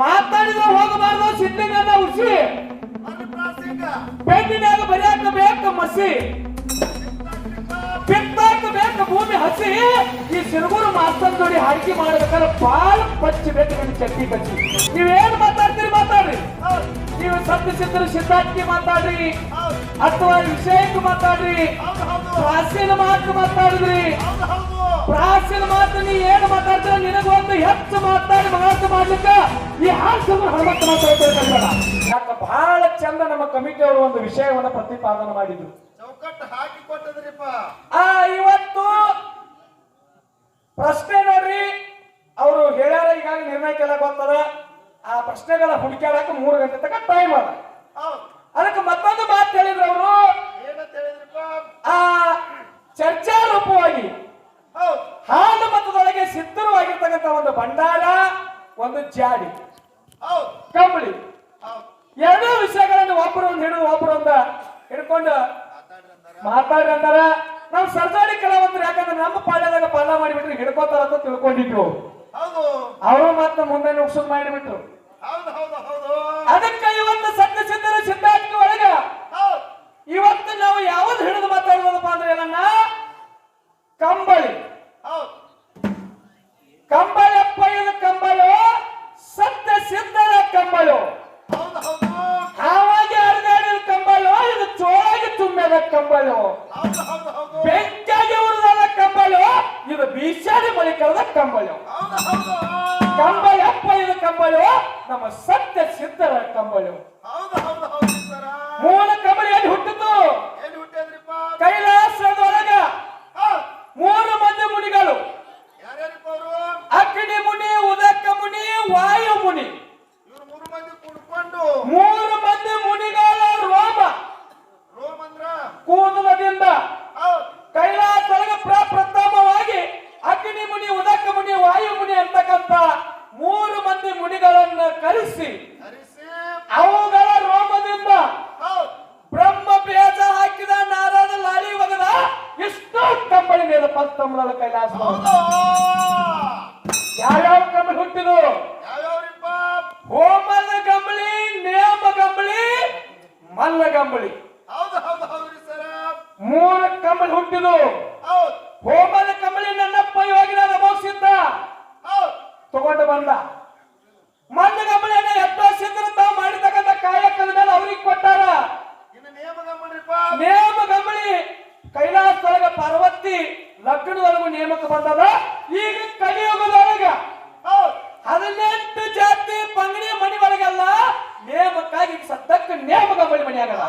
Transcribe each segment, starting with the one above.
ಮಾತಾಡಿದ್ರೆ ಹೋಗಬಾರ್ದು ಸಿದ್ಧಗಂಧ ಉಸಿ ಬೆನ್ನಿನಾಗ ಬರಿಯಾಕ ಬೇಕು ಮಸಿ. ಬಿತ್ತಾಕ ಬೇಕು ಭೂಮಿ ಹಸಿ. ಈ ಸಿರುಗುರು ಮಾಸ್ತರ್ ಜೋಡಿ ಹಾಡಿಕೆ ಮಾಡ್ಬೇಕಾದ್ರೆ ಬಾಳ ಪಚ್ಚಿ ಬೇಕು ನಿಮ್ ಚಟ್ಟಿ ಕಚ್ಚಿ. ನೀವೇನ್ ಮಾತಾಡ್ತೀರಿ, ಮಾತಾಡ್ರಿ. ನೀವು ಸತ್ಯ ಸಿದ್ಧರ ಸಿದ್ಧಾಂತಿಗೆ ಮಾತಾಡ್ರಿ. ಅಥವಾ ವಿಷಯಕ್ಕೆ ಮಾತಾಡ್ರಿ. ಪ್ರಾಚೀನ ಮಾತು ಮಾತಾಡಿದ್ರಿ. ಪ್ರಾಚೀನ ಮಾತು ನೀ ಏನು ಮಾತಾಡ್ತೀರ ನಿನಗೊಂದು ಹೆಚ್ಚು ಮಾತಾಡಿ ಮಹಾತ್ಮ ಮಾಡ್ಲಿಕ್ಕ ಈ ಹಾಸ್ಯವನ್ನು ಹನುಮಂತ ಮಾತಾಡ್ತಾ ಯಾಕ ಬಹಳ ಚಂದ ನಮ್ಮ ಕಮಿಟಿ ಅವರು ಒಂದು ವಿಷಯವನ್ನ ಪ್ರತಿಪಾದನೆ ಮಾಡಿದ್ರು. ಚೌಕಟ್ಟು ಹಾಕಿ ಕೊಟ್ಟದ್ರಿಪ್ಪ. ಆ ಇವತ್ತು ಪ್ರಶ್ನೆ ನೋಡ್ರಿ ಅವರು ಹೇಳ್ಯಾರ ಈಗಾಗಲೇ ನಿರ್ಣಯಕ್ಕೆಲ್ಲ ಗೊತ್ತದ. ಆ ಪ್ರಶ್ನೆಗಳ ಹುಡುಕ್ಯಾಡಕ ಮೂರು ಗಂಟೆ ತನಕ ಟೈಮ್ ಅದ. ಅದಕ್ಕೆ ಮತ್ತೊಂದು ಮಾತು ಹೇಳಿದ್ರು ಅವರು. ಆ ಚರ್ಚಾ ರೂಪವಾಗಿ ಹೌದು ಹಾಲು ಮತದೊಳಗೆ ಸಿದ್ಧವಾಗಿರ್ತಕ್ಕಂಥ ಒಂದು ಭಂಡಾರ ಒಂದು ಜಾಡಿ. ಕಂಬಳಿ. ಎರಡೂ ವಿಷಯಗಳನ್ನು ಒಬ್ಬರೊಂದು ಹಿಡಿದು ಒಬ್ಬರೊಂದ ಹಿಡ್ಕೊಂಡು ಮಾತಾಡ್ರಿ ಅಂದಾರ. ಅಂತಾರ ನಾವು ಸರ್ಜಾರಿ ಕಲಾವಂತರು ಯಾಕಂದ್ರೆ ನಮ್ಮ ಪಾಳ್ಯದಾಗ ಪಾಲ ಮಾಡಿಬಿಟ್ರೆ ಹಿಡ್ಕೋತಾರ ಅಂತ ತಿಳ್ಕೊಂಡಿದ್ರು ಅವರು. ಮತ್ತೆ ಮುಂದೆ ನುಗ್ಸದ್ ಮಾಡಿಬಿಟ್ರು. ಅದಕ್ಕೆ ಇವತ್ತು ಸತ್ಯ ಸಿದ್ಧರ ಸಿದ್ಧಾಂತ ಒಳಗ ಇವತ್ತು ನಾವು ಯಾವ್ದು ಹಿಡಿದು ಮಾತಾಡೋದಪ್ಪ ಅಂದ್ರೆ ಏನನ್ನ? ಕಂಬಳಿ. ಕಂಬಳಿ ಮೇಲೆ ಪಸ್ತಂಬಳ ಕೈಲಾಸ ಯಾವ್ಯಾವ ಕಂಬಳಿ ಹುಟ್ಟಿದ್ರು? ಹೋಮದ ಕಂಬಳಿ ನೇಮ ಕಂಬಳಿ ಮಲ್ಲ ಕಂಬಳಿ ಮೂರ ಕಂಬಳಿ ಹುಟ್ಟಿದ್ರು. ಹೋಮದ ಕಂಬಳಿ ನನ್ನಪ್ಪ ಯೋಗಿನ ನಮೋಸಿದ್ದ ಹೌದು. ತಗೊಂಡು ಬಂದ. ಮಲ್ಲ ಕಂಬಳಿಯನ್ನ ಎಷ್ಟೋ ಸಿದ್ಧರು ತಾವು ಮಾಡಿರ್ತಕ್ಕಂಥ ಕಾಯಕದ ಮೇಲೆ ಅವ್ರಿಗೆ ಕೊಟ್ಟಾರ. ನೇಮ ಕಂಬಳಿ ಕೈಲಾಸದೊಳಗ ಪಾರ್ವತಿ. ಲಗ್ನದೊಳಗೂ ನೇಮಕ ಬಂದದ. ಈಗ ಕಲಿಯುಗದೊಳಗ ಹೌದು. ಹದಿನೆಂಟು ಜಾತಿ ಪಂಗಡಿ ಮಣಿ ಒಳಗೆಲ್ಲ ನೇಮಕ್ಕಾಗಿ ಸದ್ದಕ್ಕೆ ನೇಮಕ ಬಳಿ ಮಣಿ ಆಗಲ್ಲ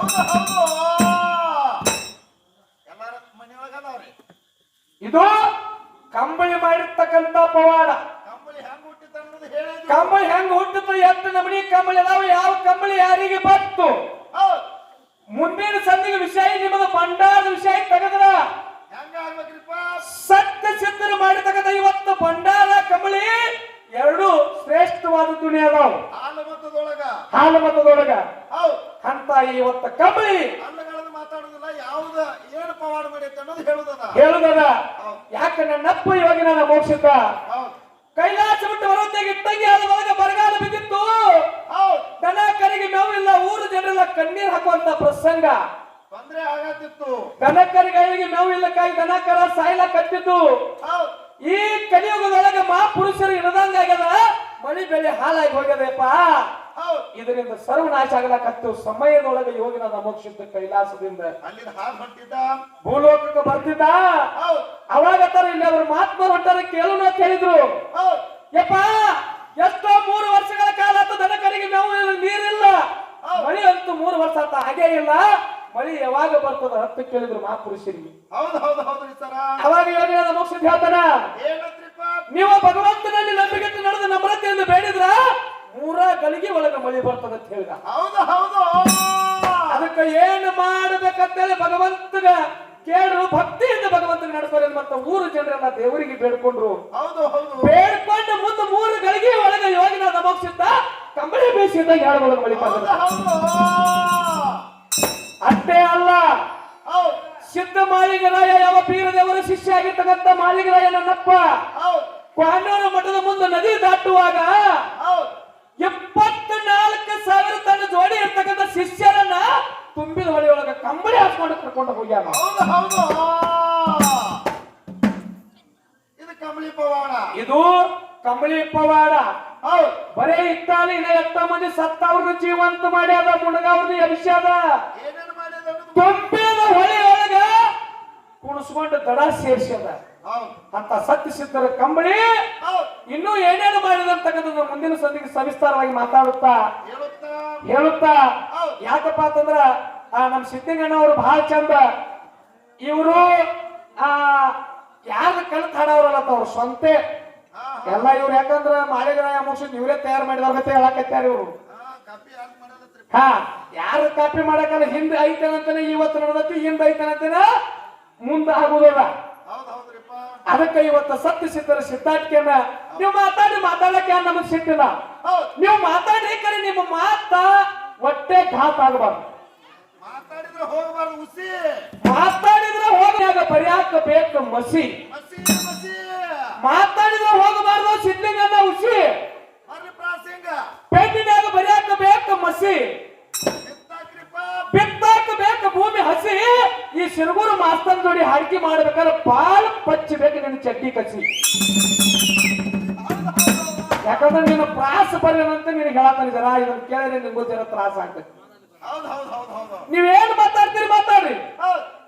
ಇದು ಕಂಬಳಿ ಮಾಡಿರ್ತಕ್ಕಂಥ ಪವಾಡ. ಕಂಬಳಿ ಹೆಂಗ್ ಹುಟ್ಟಿತ ಎಷ್ಟು ನಮನಿ ಕಂಬಳಿ ಅದಾವ ಯಾವ ಕಂಬಳಿ ಯಾರಿಗೆ ಬಂತು? ಮುಂದಿನ ಸಂದಿಗೆ ವಿಷಯ ನಿಮ್ಮದು ಭಂಡಾರದ ವಿಷಯ ತೆಗೆದ್ರ ಭಂಡಾರ ಕಂಬಳಿ ಎರಡು ಶ್ರೇಷ್ಠವಾದ ದುನಿ ಅದಾವ. ಹಾಲು ಮತದೊಳಗ ಹಾಲು ಮತದೊಳಗ ಹೌದು. ಅಂತ ಇವತ್ತು ಕಂಬಳಿ ಅನ್ನಗಳನ್ನ ಮಾತಾಡುದಿಲ್ಲ ಯಾವ್ದ ಏನು ಪವಾಡ ಮಾಡೈತೆ ಅನ್ನೋದು ಹೇಳುದದ. ಹೇಳುದದ. ಯಾಕೆ ನನ್ನಪ್ಪ ಇವಾಗ ನನ್ನ ಮೋಕ್ಷಿತ ಕೈಲಾಸ ಬಿಟ್ಟು ಬರುವಂತೆಗೆ ತಂಗಿ ಆದ ಒಳಗೆ ಬರಗಾಲ ಬಿದ್ದಿತ್ತು. ದನ ಕರಿಗೆ ಮೇವು ಇಲ್ಲ ಊರು ಜನರೆಲ್ಲ ಕಣ್ಣೀರ್ ಹಾಕುವಂತ ಪ್ರಸಂಗ. ತೊಂದ್ರೆ ಆಗತ್ತಿತ್ತು. ದನ ಮೇವಿಲ್ಲ ಮೇವು ಇಲ್ಲಕ್ಕಾಗಿ ದನ ಕರ ಸಾಯ್ಲ ಕತ್ತಿದ್ದು ಹೌದು. ಈ ಕಲಿಯುಗದೊಳಗೆ ಮಹಾಪುರುಷರು ಇಡದಂಗಾಗ್ಯದ ಮಳಿ ಬೆಳೆ ಹಾಳಾಗಿ ಹೋಗ್ಯದಪ್ಪ. ಇದರಿಂದ ಸರ್ವನಾಶ ಆಗಲಕತ್ತು. ಸಮಯದೊಳಗೆ ಯೋಗಿನ ಮೋಕ್ಷಿತ ಕೈಲಾಸದಿಂದ ಅಲ್ಲಿಂದ ಹೊಂಟಿದ್ದ. ಭೂಲೋಕಕ್ಕೆ ಬರ್ತಿದ್ದ. ಅವಾಗ ತರ ಇಲ್ಲಿ ಅವ್ರ ಮಹಾತ್ಮ ಹೊಂಟಾರ ಕೇಳೋಣ ಅಂತ ಹೇಳಿದ್ರು ಯಪ್ಪ ಎಷ್ಟೋ ಮೂರು ವರ್ಷಗಳ ಕಾಲ ಅಂತ ದನಕರಿಗೆ ನಾವು ನೀರಿಲ್ಲ. ಮಳಿ ಅಂತೂ ಮೂರು ವರ್ಷ ಆತ ಹಾಗೇ ಇಲ್ಲ. ಮಳಿ ಯಾವಾಗ ಬರ್ತದ ಹತ್ತು ಕೇಳಿದ್ರು ಮಹಾಪುರುಷರಿಗೆ ಹೌದು ಹೌದು ಹೌದ್ರಿ ಸರ. ಅವಾಗ ಯೋಗಿನ ಮೋಕ್ಷ ಹೇಳ್ತಾನ ಏನಂತ್ರಿಪ್ಪ ನೀವು ಭಗವಂತನಲ್ಲಿ ನಂಬಿಕೆ ನಡೆದು ನಮ್ರತೆಯಿಂದ ಬೇಡಿದ್ರ ಮೂರ ಗಳಿಗೆ ಒಳಗ ಮಳಿ ಬರ್ತದ ಅಂತ ಹೇಳಿದ. ಹೌದು ಹೌದು ಅದಕ್ಕೆ ಏನು ಮಾಡಬೇಕಂತೇಳಿ ಭಗವಂತಗ ಕೇಳು ಭಕ್ತಿಯಿಂದ ಭಗವಂತನ ನಡೆಸ್ತಾರೆ ಮತ್ತೆ ಊರು ಜನರನ್ನ ದೇವರಿಗೆ ಬೇಡ್ಕೊಂಡ್ರು. ಹೌದು ಹೌದು. ಬೇಡ್ಕೊಂಡು ಮುಂದೆ ಮೂರು ಗಳಿಗೆ ಒಳಗೆ ಯೋಗಿನ ಅಂತ ಕಂಬಳಿ ಬೇಸಿದ್ದ ಯಾರು ಒಳಗೆ ಮಳಿ ಹೌದು ಬರ್ತದ ಸಿದ್ಧ ಮಾಳಿಗರಾಯ ಯಾವ ಪೀರದೇವರ ಶಿಷ್ಯ ಆಗಿರ್ತಕ್ಕಂಥ ಮಾಳಿಗರಾಯ ನನ್ನಪ್ಪ. ಕ್ವಾಂಡೂರ ಮಠದ ಮುಂದೆ ನದಿ ದಾಟುವಾಗ ಎಪ್ಪತ್ನಾಲ್ಕು ಸಾವಿರ ತನ್ನ ಜೋಡಿ ಇರ್ತಕ್ಕಂಥ ಶಿಷ್ಯರನ್ನ ತುಂಬಿದ ಹೊಳೆಯೊಳಗ ಕಂಬಳಿ ಹಾಕೊಂಡು ಕರ್ಕೊಂಡು ಹೋಗ್ಯಾನ ಇದು ಕಂಬಳಿ ಪವಾಡ. ಇದು ಕಂಬಳಿ ಪವಾಡ. ಬರೇ ಇತ್ತಾನೆ ಇದೆ ಎತ್ತ ಮಂದಿ ಸತ್ತವ್ರನ್ನ ಜೀವಂತ ಮಾಡ್ಯಾದ ಮುಣಗಾವ್ರನ್ನ ಎಬ್ಸ್ಯಾದ. ತುಂಬಿ ಕುಣಿಸ್ಕೊಂಡು ದಡ ಸೇರಿಸ್ಯದ. ಅಂತ ಸತ್ಯ ಸಿದ್ಧರ ಕಂಬಳಿ ಇನ್ನೂ ಏನೇನು ಮಾಡಿದಂತಕ್ಕಂಥದ್ದು ಮುಂದಿನ ಸಂದಿಗೆ ಸವಿಸ್ತಾರವಾಗಿ ಮಾತಾಡುತ್ತಾ? ಹೇಳುತ್ತಾ. ಯಾಕಪ್ಪ ಅಂತಂದ್ರ ಆ ನಮ್ಮ ಸಿದ್ಧಗಣ್ಣವರು ಬಹಳ ಚಂದ. ಇವರು ಆ ಯಾರು ಕಲಿತು ಹಾಡವ್ರಲ್ಲ ಅವ್ರ ಸ್ವಂತೆ. ಎಲ್ಲ ಇವ್ರು ಯಾಕಂದ್ರ ಮಾಳಿಗರಾಯ ಮುಗಿಸಿದ್ ಇವರೇ ತಯಾರು ಮಾಡಿದಾರ ಅಂತ ಹೇಳಕತ್ತಾರ ಇವ್ರು. ಹಾ ಯಾರು ಕಾಪಿ ಮಾಡಕಲ್ಲ? ಹಿಂದೆ ಐತನಂತಾನೆ ಇವತ್ತು ನಡೆದತಿ ಹಿಂದೆ ಐತನಂತಾನೆ. ಮುಂದೆ ಆಗುದಲ್ಲ ಹೌದು ಹೌದ್ರಿಪ್ಪ. ಅದಕ್ಕೆ ಇವತ್ತು ಸತ್ಯ ಸಿದ್ಧರ ಸಿದ್ಧಾಟಿಕೆಯನ್ನ ನೀವು ಮಾತಾಡಿ ಮಾತಾಡಕ್ಕೆ ನಮಗ್ ಸಿಕ್ಕಿಲ್ಲ ನೀವು ಮಾತಾಡಿ ಕರೆ ನಿಮ್ಮ ಮಾತ ಹೊಟ್ಟೆ ಘಾತ ಆಗಬಾರ್ದು. ಮಾತಾಡಿದ್ರೆ ಹೋಗಬಾರ್ದು ಉಸಿ ಮಾತಾಡಿದ್ರೆ ಬರಿಯಾಕ ಬೇಕು ಮಸಿ. ಮಾತಾಡಿದ್ರೆ ಹೋಗಬಾರ್ದು ಸಿದ್ಧಗಂಗ ಉಸಿ ಬರ್ರಿ ಬರೆಯಾಕ ಬೇಕು ಮಸಿ. ಎತ್ತಾಕ್ರಿಪ್ಪ ಬೇಕು ಭೂಮಿ ಹಸಿ ಈ ಸಿರುಗೂರು ಮಾಸ್ತರ್ ಜೋಡಿ ಹಾಡಿಕೆ ಮಾಡ್ಬೇಕಾದ್ರೆ ಬಾಳ ಪಚ್ಚಬೇಕು ನಿನ್ನ ಚಡ್ಡಿ ಕಸಿ. ಯಾಕಂದ್ರೆ ನಿನ್ನ ಪ್ರಾಸ ಬರ್ಯನಂತ ನಿನಗೆ ಹೇಳತ್ತಾನ ಜರ ಇದನ್ನ ಕೇಳಿದ್ರೆ ನಿಮ್ಗೂ ಜರ ತ್ರಾಸ ಆಗ್ತದೆ ನೀವೇನ್ ಮಾತಾಡ್ತೀರಿ ಮಾತಾಡ್ರಿ.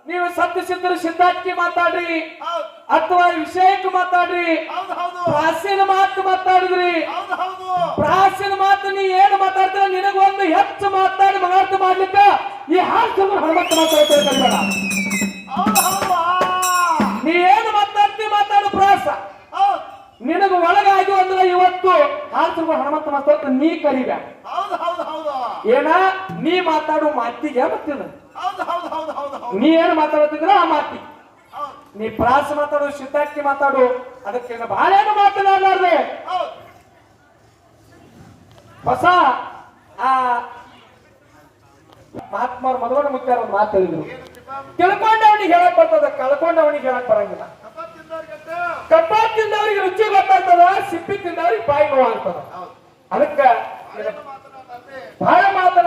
ನೀವು ಸತ್ಯ ಸಿದ್ಧರು ಸಿದ್ಧಾಟಿಕೆ ಮಾತಾಡ್ರಿ. ಅಥವಾ ವಿಷಯಕ್ಕೆ ಮಾತಾಡ್ರಿ. ಪ್ರಾಚೀನ ಮಾತು ಮಾತಾಡಿದ್ರಿ. ಹೌದು ಮಾತು ನೀ ಏನು ಮಾತಾಡ್ತೀರ? ನಿನಗೊಂದು ಹೆಚ್ಚು ಮಾತಾಡಿ ಮಗಾರ್ಥ ಮಾಡ್ಲಿಕ್ಕ ಈ ಹಾಲ್ ಕರಿಬೇಡ ಹೌದು ಹೌದು ನೀ ಏನು ಮಾತಾಡ್ತಿ ಮಾತಾಡು ಪ್ರಾಸ ನಿನಗ ಒಳಗಾಗಿ ಅಂದ್ರೆ ಇವತ್ತು ಹಾಲ್ ಹಾಲು ಹನುಮಂತ ಮಾತಾಡ್ತ ನೀ ಹೌದು ಏನ? ನೀ ಮಾತಾಡು ಮಾತಿಗೆ ಹೌದು ನೀ ಏನು ಮಾತಾಡ್ತಿದ್ರ ಆ ಮಾತಿ. ನೀ ಪ್ರಾಸ ಮಾತಾಡು, ಸಿದ್ಧಾರ್ಥಿ ಮಾತಾಡು, ಅದಕ್ಕೆ ಬಹಳ ಏನು ಮಾತನಾಡಲಾರ್ದೆ ಹೊಸ, ಆ, ಮಹಾತ್ಮರ ಮಧುವನ ಮುಖ್ಯರ ಒಂದು ಮಾತು ಹೇಳಿದ್ರು. ತಿಳ್ಕೊಂಡವನಿಗೆ ಹೇಳಕ್ ಬರ್ತದ ಕಳ್ಕೊಂಡವನಿಗೆ ಹೇಳಕ್ ಬರಂಗಿಲ್ಲ ಕಪ್ಪ ತಿಂದವ್ರಿಗೆ ರುಚಿ ಗೊತ್ತಾಗ್ತದ, ಸಿಪ್ಪಿ ತಿಂದವ್ರಿಗೆ ಬಾಯಿ ನೋವು ಅದಕ್ಕ ಬಹಳ ಮಾತನಾಡ